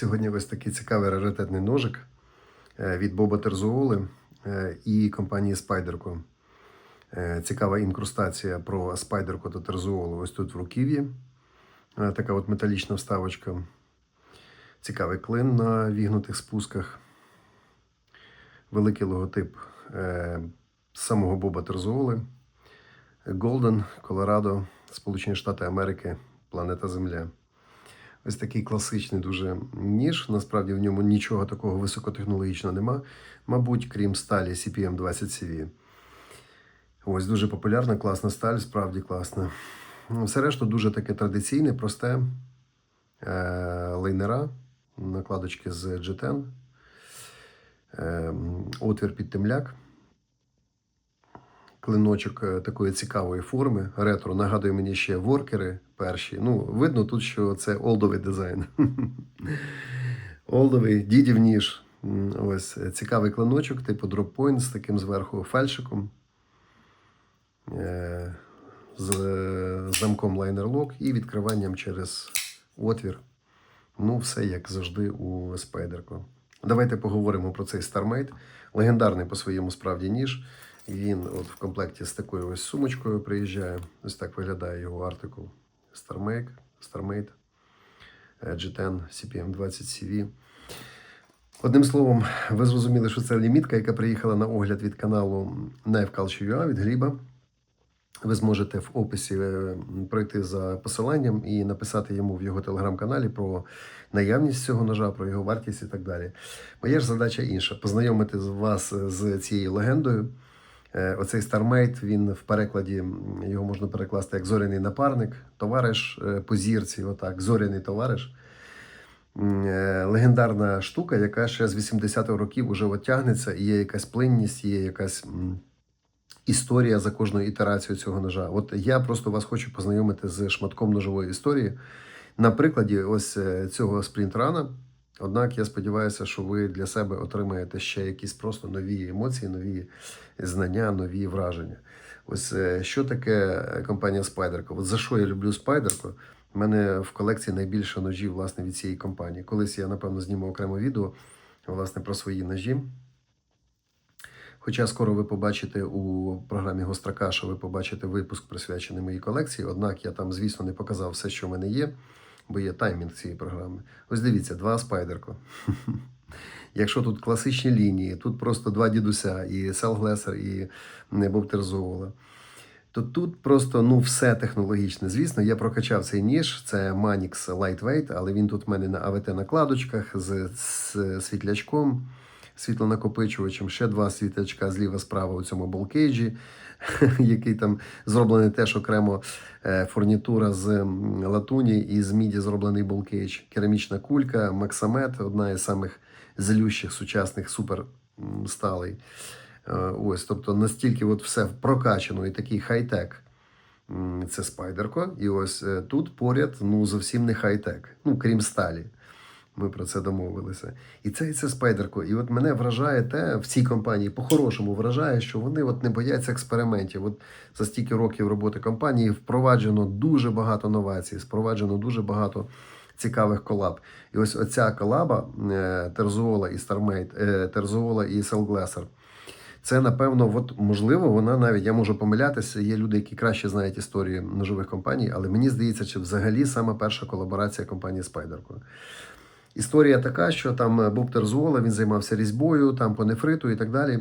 Сьогодні ось такий цікавий раритетний ножик е, від Боба Терзуоли е, і компанії Spyderco. Е, Цікава інкрустація про Spyderco та Терзуолу ось тут в руків'ї. Така от металічна вставочка. Цікавий клин на вігнутих спусках. Великий логотип самого Боба Терзуоли. Голден, Колорадо, Сполучені Штати Америки, планета Земля. Ось такий класичний дуже ніж. Насправді в ньому нічого такого високотехнологічного нема. Мабуть, крім сталі CPM 20 CV. Ось дуже популярна, класна сталь, справді класна. Ну, Все решта дуже таке традиційне, просте е, лейнера, накладочки з G10, е, отвір під темляк. Клиночок е, такої цікавої форми, ретро. Нагадує мені ще воркери перші. Ну, видно тут, що це олдовий дизайн. Олдовий, дідів ніж. Ось е, цікавий клиночок, типу дроппойнт з таким зверху фальшиком. Е, З замком лайнер-лок і відкриванням через отвір. Ну, все як завжди у Спайдерко. Давайте поговоримо про цей StarMate. Легендарний по своєму справді ніж. Він от в комплекті з такою ось сумочкою приїжджає. Ось так виглядає його артикул. StarMate, StarMate е, G10 CPM 20 CV. Одним словом, ви зрозуміли, що це лімітка, яка приїхала на огляд від каналу Knife Culture.ua від Гліба. Ви зможете в описі е, пройти за посиланням і написати йому в його телеграм-каналі про наявність цього ножа, про його вартість і так далі. Моя ж задача інша познайомити вас з цією легендою. Е, Оцей StarMate, він в перекладі його можна перекласти як зоряний напарник, товариш е, по зірці, отак, зоряний товариш. Е, Легендарна штука, яка ще з 80-х років от тягнеться, і є якась плинність, є якась історія за кожною ітерацією цього ножа. От я просто вас хочу познайомити з шматком ножової історії на прикладі ось цього спринтрана. Однак я сподіваюся, що ви для себе отримаєте ще якісь просто нові емоції, нові знання, нові враження. Ось е, що таке компанія Spyderco? От за що я люблю Spyderco? У мене в колекції найбільше ножів власне від цієї компанії. Колись я напевно зніму окремо відео власне про свої ножі. Хоча скоро ви побачите у програмі Гострака, що ви побачите випуск присвячений моїй колекції. Однак я там, звісно, не показав все, що в мене є, бо є таймінг цієї програми. Ось дивіться, два спайдерко. Якщо тут класичні лінії, тут просто два дідуся, і Селглесер, і Боб Терзоула. То тут просто ну все технологічне. Звісно, я прокачав цей ніж. Це Manix Lightweight, але він тут в мене на АВТ накладочках з, з світлячком, світлонакопичувачем. Ще два світлячка зліва справа у цьому болкейджі, який там зроблений теж окремо е, фурнітура з латуні і з міді зроблений болкейдж. Керамічна кулька, Максамет, одна із самих злющих сучасних супер м, сталей. Е, Ось, тобто настільки от все прокачано і такий хай-тек. Це спайдерко. І ось е, тут поряд ну зовсім не хай-тек, ну крім сталі. Ми про це домовилися. І це і це спайдерко. І от мене вражає те в цій компанії, по-хорошому вражає, що вони от не бояться експериментів. От за стільки років роботи компанії впроваджено дуже багато новацій, впроваджено дуже багато цікавих колаб. І ось оця колаба Терзуола і Стармейт, Терзуола і Селглесер. Це напевно, от можливо, вона навіть я можу помилятися. Є люди, які краще знають історію ножових компаній, але мені здається, що взагалі саме перша колаборація компанії з. Історія така, що там Боб Терзуола, він займався різьбою, там по нефриту і так далі.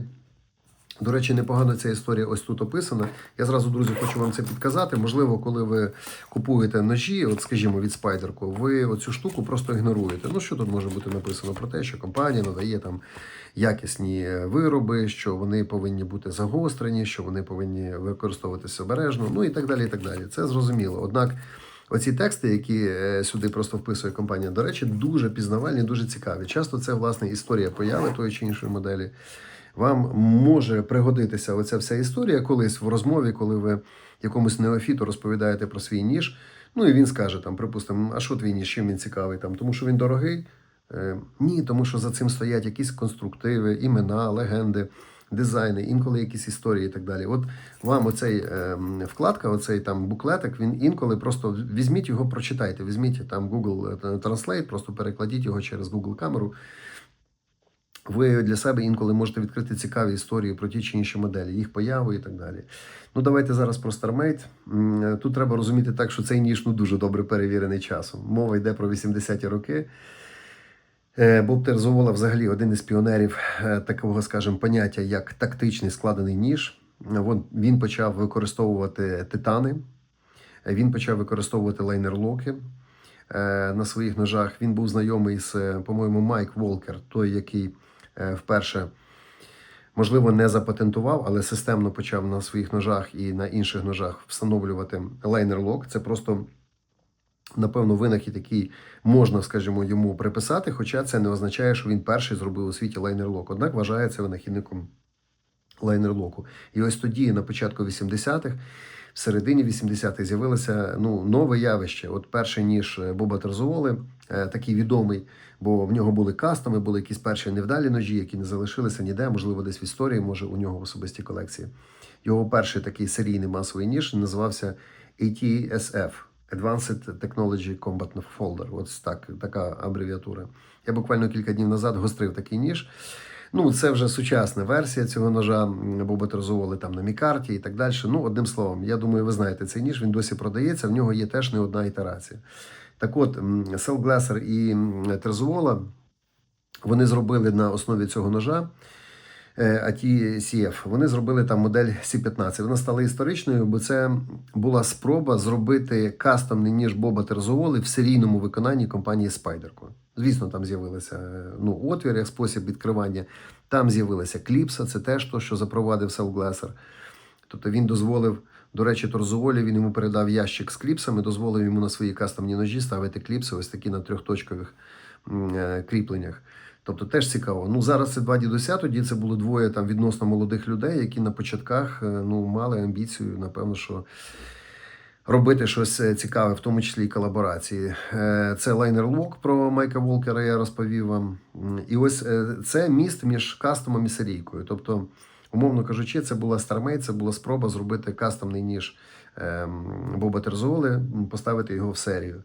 До речі, непогано ця історія ось тут описана. Я зразу, друзі, хочу вам це підказати. Можливо, коли ви купуєте ножі, от скажімо, від Спайдерку, ви оцю штуку просто ігноруєте. Ну що тут може бути написано про те, що компанія надає там якісні вироби, що вони повинні бути загострені, що вони повинні використовуватися обережно, ну і так далі. і так далі. Це зрозуміло. Однак. Оці тексти, які е, сюди просто вписує компанія, до речі, дуже пізнавальні, дуже цікаві. Часто це власне історія появи тої чи іншої моделі. Вам може пригодитися оця вся історія колись в розмові, коли ви якомусь неофіту розповідаєте про свій ніж. Ну і він скаже там, припустимо, а що твій ніж, чим він цікавий? Там, тому що він дорогий. Е, ні, тому що за цим стоять якісь конструктиви, імена, легенди. Дизайни, інколи якісь історії і так далі. От вам оцей ем, вкладка, оцей там буклетик, він інколи просто візьміть його, прочитайте. Візьміть там Google Translate, просто перекладіть його через Google камеру. Ви для себе інколи можете відкрити цікаві історії про ті чи інші моделі, їх появу і так далі. Ну, давайте зараз про StarMate. Тут треба розуміти так, що цей ніж ну, дуже добре перевірений часом. Мова йде про 80-ті роки. Е, Боб Терзовола взагалі один із піонерів е, такого, скажімо, поняття, як тактичний складений ніж. Він почав використовувати титани, він почав використовувати лайнерлоки е, на своїх ножах. Він був знайомий з, по-моєму, Майк Волкер, той, який вперше, можливо, не запатентував, але системно почав на своїх ножах і на інших ножах встановлювати лайнерлок. Це просто напевно, винахід, який можна, скажімо, йому приписати, хоча це не означає, що він перший зробив у світі лайнерлок. Однак вважається винахідником лайнерлоку. І ось тоді, на початку 80-х, в середині 80-х з'явилося ну, нове явище. От перший ніж Боба Терзоволи, е, такий відомий, бо в нього були кастоми, були якісь перші невдалі ножі, які не залишилися ніде, можливо, десь в історії, може у нього в особистій колекції. Його перший такий серійний масовий ніж називався ATSF. Advanced Technology Combat Folder. Ось так, така абревіатура. Я буквально кілька днів назад гострив такий ніж. Ну, це вже сучасна версія цього ножа, Терзоволи там на мікарті і так далі. Ну, одним словом, я думаю, ви знаєте цей ніж, він досі продається, в нього є теж не одна ітерація. Так от, Селглесер і Терзовола вони зробили на основі цього ножа. ATCF, вони зробили там модель C15. Вона стала історичною, бо це була спроба зробити кастомний ніж Боба Терзоволи в серійному виконанні компанії Spyderco. Звісно, там з'явилися ну, отвір як спосіб відкривання. Там з'явилася кліпса, це теж то, що запровадив Селглесер. Тобто він дозволив, до речі, Торзоволі він йому передав ящик з кліпсами, дозволив йому на свої кастомні ножі ставити кліпси, ось такі на трьохточкових кріпленнях. Тобто теж цікаво. Ну зараз це два дідуся. Тоді це були двоє там відносно молодих людей, які на початках ну мали амбіцію, напевно, що робити щось цікаве, в тому числі і колаборації. Це лайнер-лок про Майка Волкера. Я розповів вам. І ось це міст між кастомом і серійкою. Тобто, умовно кажучи, це була StarMate, це була спроба зробити кастомний ніж Боба Терзоли, поставити його в серію.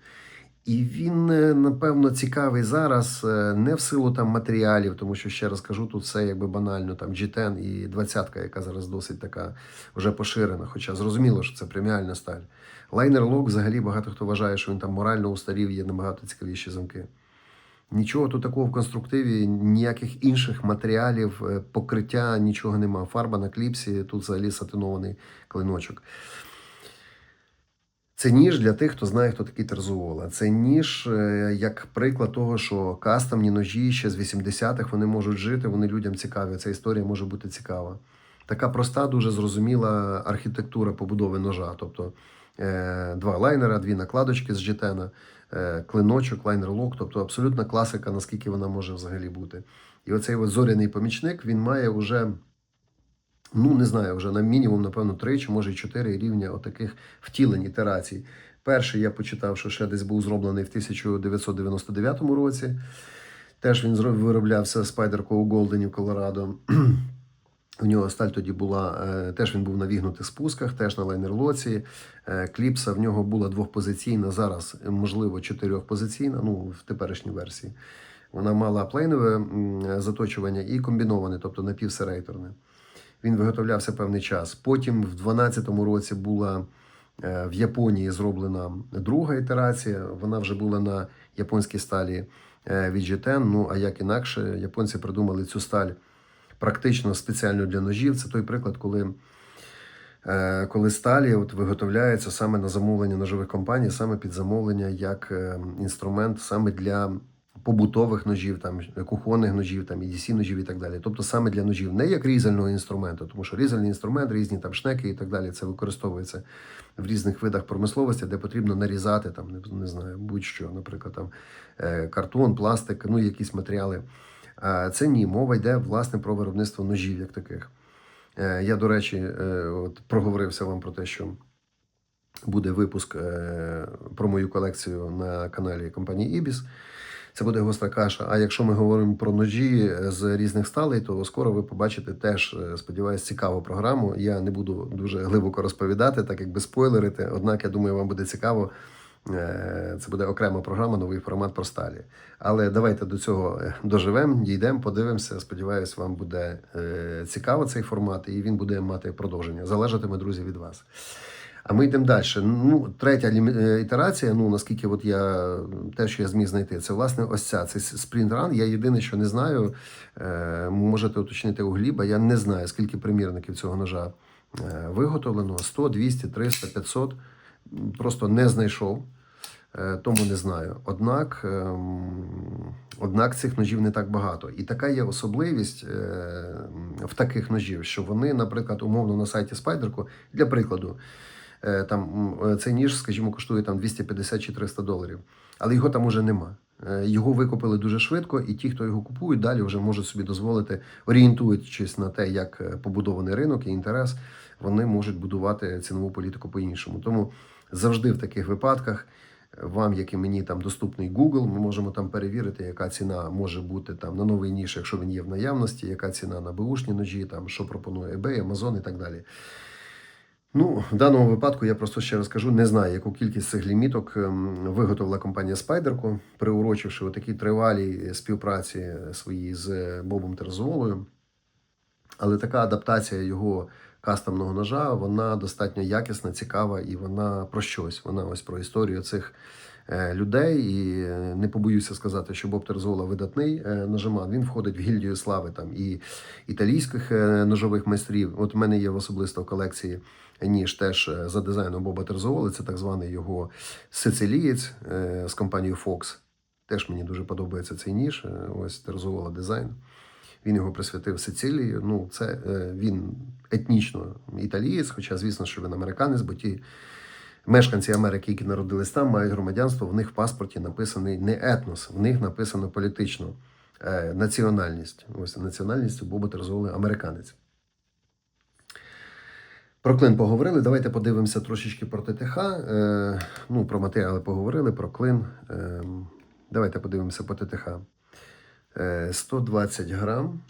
І він, напевно, цікавий зараз не в силу там матеріалів, тому що ще раз кажу, тут все якби банально, там G10 і 20-ка, яка зараз досить така вже поширена. Хоча зрозуміло, що це преміальна сталь. Лайнер лок взагалі багато хто вважає, що він там морально устарів, є набагато цікавіші замки. Нічого тут такого в конструктиві, ніяких інших матеріалів, покриття, нічого нема. Фарба на кліпсі, тут взагалі сатинований клиночок. Це ніж для тих, хто знає, хто такий Терзуола. Це ніж як приклад того, що кастомні ножі ще з 80-х вони можуть жити, вони людям цікаві. Ця історія може бути цікава. Така проста, дуже зрозуміла архітектура побудови ножа. Тобто е, два лайнера, дві накладочки з джетена, е, клиночок, лайнер-лок, тобто абсолютна класика, наскільки вона може взагалі бути. І оцей от зоряний помічник він має вже. Ну, не знаю, вже на мінімум, напевно, три чи може чотири рівня отаких втілень ітерацій. Перший я почитав, що ще десь був зроблений в 1999 році. Теж він вироблявся Spider-Co у Голдені в Колорадо. У нього сталь тоді була, теж він був на вігнутих спусках, теж на лайнерлоці. Кліпса в нього була двохпозиційна, зараз, можливо, чотирьохпозиційна, ну, в теперішній версії. Вона мала плейнове заточування і комбіноване, тобто напівсерейторне. Він виготовлявся певний час. Потім, в 2012 році, була в Японії зроблена друга ітерація. Вона вже була на японській сталі від G10. Ну а як інакше, японці придумали цю сталь практично спеціально для ножів. Це той приклад, коли коли сталі от виготовляються саме на замовлення ножових компаній, саме під замовлення як інструмент саме для побутових ножів, там кухонних ножів, там EDC ножів і так далі. Тобто саме для ножів, не як різального інструменту, тому що різальний інструмент, різні там шнеки і так далі, це використовується в різних видах промисловості, де потрібно нарізати там, не, не знаю, будь-що, наприклад, там картон, пластик, ну якісь матеріали. А це ні, мова йде власне про виробництво ножів як таких. Я, до речі, от проговорився вам про те, що буде випуск про мою колекцію на каналі компанії Ibis. Це буде гостра каша. А якщо ми говоримо про ножі з різних сталей, то скоро ви побачите теж, е, сподіваюся, цікаву програму. Я не буду дуже глибоко розповідати, так як би спойлерити. Однак, я думаю, вам буде цікаво. Е, Це буде окрема програма, новий формат про сталі. Але давайте до цього е, доживемо, дійдемо, подивимося. Сподіваюсь, вам буде е, цікаво цей формат, і він буде мати продовження. Залежатиме, друзі, від вас. А ми йдемо далі. Ну, третя е, ітерація, ну наскільки от я те, що я зміг знайти, це власне ось ця. Це Run. Я єдине, що не знаю, е, можете уточнити у Гліба. Я не знаю, скільки примірників цього ножа е, виготовлено: 100, 200, 300, 500. Просто не знайшов. Тому не знаю. Однак, ем, однак цих ножів не так багато. І така є особливість в таких ножів, що вони, наприклад, умовно на сайті Спайдерку, для прикладу, там м, цей ніж, скажімо, коштує там 250 чи 300 доларів, але його там уже нема. Е, Його викупили дуже швидко, і ті, хто його купують, далі вже можуть собі дозволити, орієнтуючись на те, як е, побудований ринок і інтерес, вони можуть будувати цінову політику по-іншому. Тому завжди в таких випадках вам, як і мені, там доступний Google, ми можемо там перевірити, яка ціна може бути там на новий ніж, якщо він є в наявності, яка ціна на беушні ножі, там що пропонує eBay, Amazon і так далі. Ну, в даному випадку я просто ще раз кажу, не знаю, яку кількість цих ліміток ем, виготовила компанія Спайдерко, приурочивши такі тривалі співпраці свої з Бобом Терзолою. Але така адаптація його кастомного ножа, вона достатньо якісна, цікава і вона про щось. Вона ось про історію цих людей. І е, не побоюся сказати, що Боб Терзола видатний е, ножеман. Він входить в гільдію слави там і італійських е, ножових майстрів. От в мене є в особисто в колекції ніж теж е, за дизайном Боба Терзоли. Це так званий його сицилієць е, з компанією Fox. Теж мені дуже подобається цей ніж. Е, Ось Терзола дизайн. Він його присвятив Сицилії. Ну, це е, він етнічно італієць, хоча, звісно, що він американець, бо ті мешканці Америки, які народились там, мають громадянство. В них в паспорті написаний не етнос, в них написано політично е, національність. Ось національність у Боба Терзоли американець. Про клин поговорили. Давайте подивимося трошечки про ТТХ. Е, ну, про матеріали поговорили, про клин. Е, давайте подивимося по ТТХ. Е, 120 грам.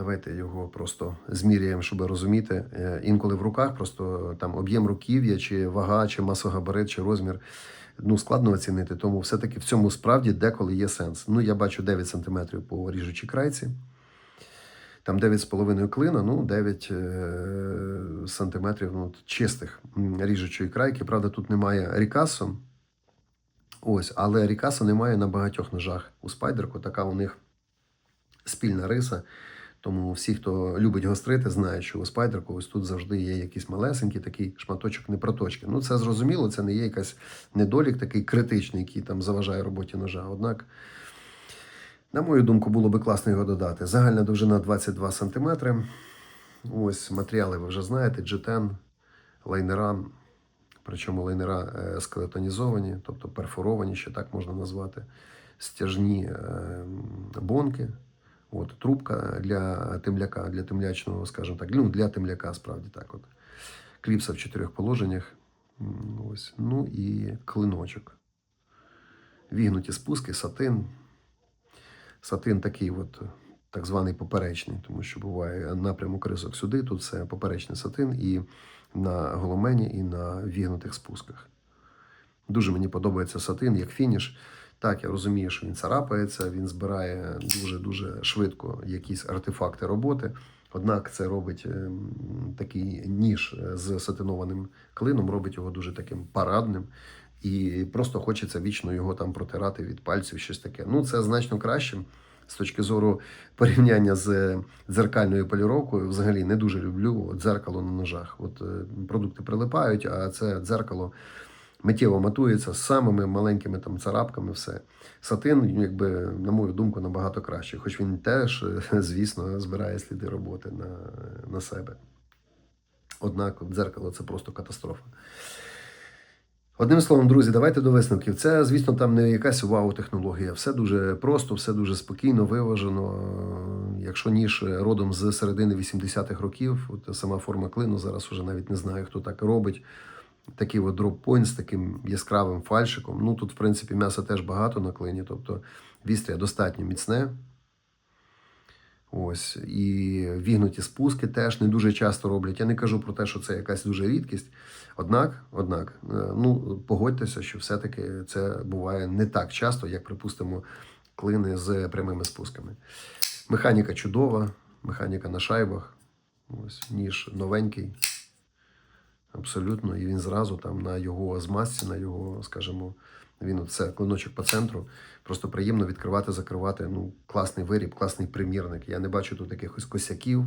Давайте його просто зміряємо, щоб розуміти. Е, Інколи в руках просто там об'єм руків'я, чи вага, чи масогабарит, чи розмір. Ну, складно оцінити, тому все-таки в цьому справді деколи є сенс. Ну, я бачу 9 см по ріжучій крайці. Там 9,5 клина, ну 9 е, сантиметрів ну, чистих ріжучої крайки. Правда, тут немає рікасу. Ось, але рікаса немає на багатьох ножах. У спайдерку така у них спільна риса. Тому всі, хто любить гострити, знають, що у спайдерку ось тут завжди є якийсь малесенький такий шматочок непроточки. Ну, це зрозуміло, це не є якийсь недолік такий критичний, який там заважає роботі ножа. Однак, на мою думку, було би класно його додати. Загальна довжина 22 см. Ось матеріали ви вже знаєте: G10, лайнера. Причому лайнера е, скелетонізовані, тобто перфоровані, ще так можна назвати. Стяжні е, бонки. От, трубка для темляка, для темлячного, скажімо так, ну, для темляка, справді так. От. Кліпса в чотирьох положеннях. Ось. Ну і клиночок. Вігнуті спуски, сатин. Сатин такий от, так званий поперечний, тому що буває напрямок рисок сюди, тут це поперечний сатин і на голомені, і на вігнутих спусках. Дуже мені подобається сатин як фініш. Так, я розумію, що він царапається, він збирає дуже-дуже швидко якісь артефакти роботи. Однак це робить ем, такий ніж е, з сатинованим клином, робить його дуже таким парадним. І просто хочеться вічно його там протирати від пальців, щось таке. Ну, це значно краще з точки зору порівняння з дзеркальною поліровкою. Взагалі не дуже люблю дзеркало на ножах. От е, продукти прилипають, а це дзеркало миттєво матується з самими маленькими там царапками. Все сатин, якби на мою думку, набагато краще. Хоч він теж, е, звісно, збирає сліди роботи на, на себе. Однак дзеркало це просто катастрофа. Одним словом, друзі, давайте до висновків. Це, звісно, там не якась вау-технологія. Все дуже просто, все дуже спокійно, виважено. Якщо ніж родом з середини 80-х років, от сама форма клину, зараз уже навіть не знаю, хто так робить. Такий от дроп-пойнт з таким яскравим фальшиком. Ну тут, в принципі, м'яса теж багато на клині, тобто вістря достатньо міцне. Ось, і вігнуті спуски теж не дуже часто роблять. Я не кажу про те, що це якась дуже рідкість. Однак, однак, е, ну погодьтеся, що все-таки це буває не так часто, як, припустимо, клини з прямими спусками. Механіка чудова, механіка на шайбах. Ось, ніж новенький. Абсолютно. І він зразу там на його змазці, на його, скажімо, він це клиночок по центру. Просто приємно відкривати, закривати. Ну, класний виріб, класний примірник. Я не бачу тут якихось косяків,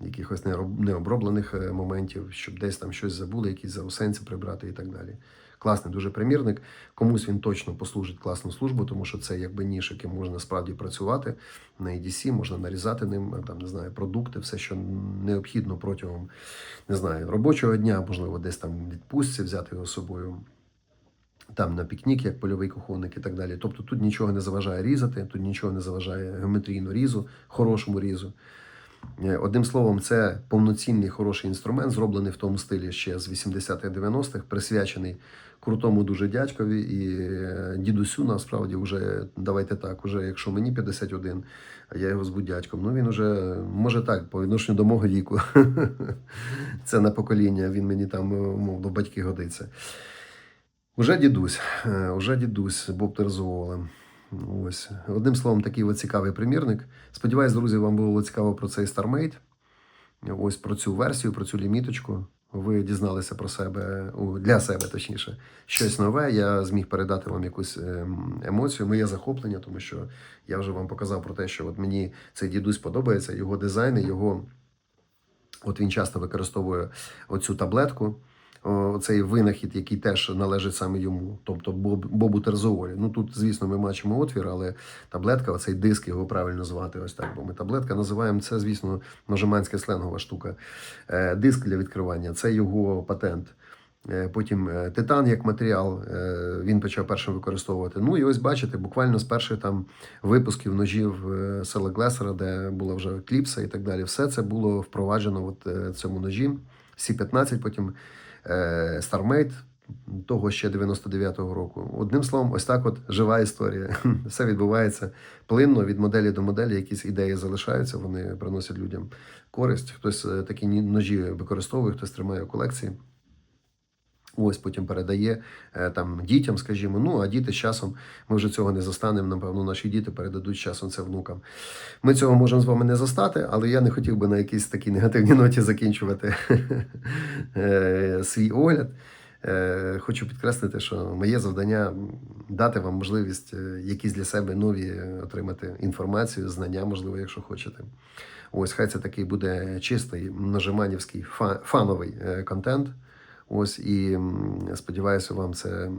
якихось необроблених е, моментів, щоб десь там щось забули, якісь заусенці прибрати і так далі. Класний дуже примірник. Комусь він точно послужить класну службу, тому що це якби ніж, яким можна справді працювати на EDC, можна нарізати ним там, не знаю, продукти, все, що необхідно протягом не знаю, робочого дня, можливо, десь там відпустці, взяти його з собою. Там на пікнік, як польовий кухонник і так далі. Тобто тут нічого не заважає різати, тут нічого не заважає геометрійно різу, хорошому різу. Е, Одним словом, це повноцінний хороший інструмент, зроблений в тому стилі ще з 80-х 90-х, присвячений крутому дуже дядькові і е, дідусю. Насправді, вже давайте так, уже якщо мені 51, а я його зву дядьком. Ну він уже може так, по відношенню до мого віку. Це на покоління. Він мені там е, до батьки годиться. Уже дідусь, е, уже дідусь Боб Терзуолем. Ось. Одним словом, такий от цікавий примірник. Сподіваюсь, друзі, вам було цікаво про цей StarMate. Ось про цю версію, про цю ліміточку. Ви дізналися про себе для себе, точніше, щось нове. Я зміг передати вам якусь ем, емоцію, моє захоплення, тому що я вже вам показав про те, що от мені цей дідусь подобається, його дизайн, його. От він часто використовує оцю таблетку, цей винахід, який теж належить саме йому, тобто Бобу Терзоолі. Ну тут, звісно, ми бачимо отвір, але таблетка, оцей диск, його правильно звати, ось так. Бо ми таблетка називаємо це, звісно, ножеманська сленгова штука. Е, диск для відкривання це його патент. Е, Потім е, титан як матеріал е, він почав першим використовувати. Ну і ось бачите, буквально з перших там випусків ножів е, Села Глесера, де була вже кліпса і так далі. Все це було впроваджено от е, цьому ножі. Сі-15, потім е, StarMate, того ще 99-го року. Одним словом, ось так от жива історія. Все відбувається плинно від моделі до моделі, якісь ідеї залишаються, вони приносять людям користь. Хтось е, такі ножі використовує, хтось тримає у колекції. Ось потім передає е, там дітям, скажімо. Ну а діти з часом ми вже цього не застанемо. Напевно, наші діти передадуть з часом це внукам. Ми цього можемо з вами не застати, але я не хотів би на якійсь такій негативній ноті закінчувати е, свій огляд. Е, Хочу підкреслити, що моє завдання дати вам можливість якісь для себе нові отримати інформацію, знання, можливо, якщо хочете. Ось хай це такий буде чистий нажиманівський фановий контент. Ось і сподіваюся, вам це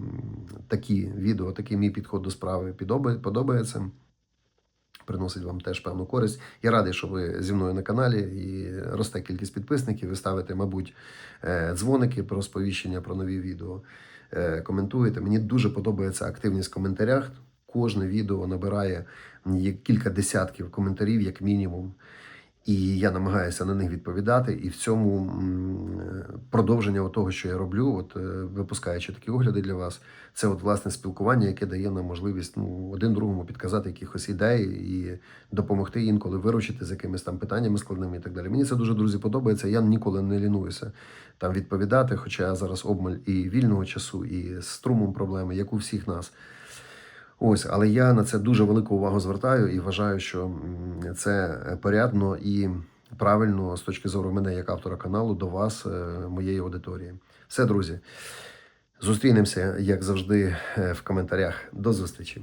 такі відео, такий мій підход до справи подобається. Приносить вам теж певну користь. Я радий, що ви зі мною на каналі і росте кількість підписників. Ви ставите, мабуть, е, дзвоники про сповіщення про нові відео. е, Коментуєте. Мені дуже подобається активність в коментарях. Кожне відео набирає кілька десятків коментарів, як мінімум. І я намагаюся на них відповідати. І в цьому продовження того, що я роблю, от е, випускаючи такі огляди для вас, це от власне спілкування, яке дає нам можливість ну, один другому підказати якихось ідей і допомогти інколи виручити з якимись там питаннями складними і так далі. Мені це дуже друзі подобається. Я ніколи не лінуюся там відповідати, хоча зараз обмаль і вільного часу, і з струмом проблеми, як у всіх нас. Ось, але я на це дуже велику увагу звертаю і вважаю, що це порядно і правильно з точки зору мене як автора каналу до вас, е, моєї аудиторії. Все, друзі, зустрінемося, як завжди, е, в коментарях. До зустрічі.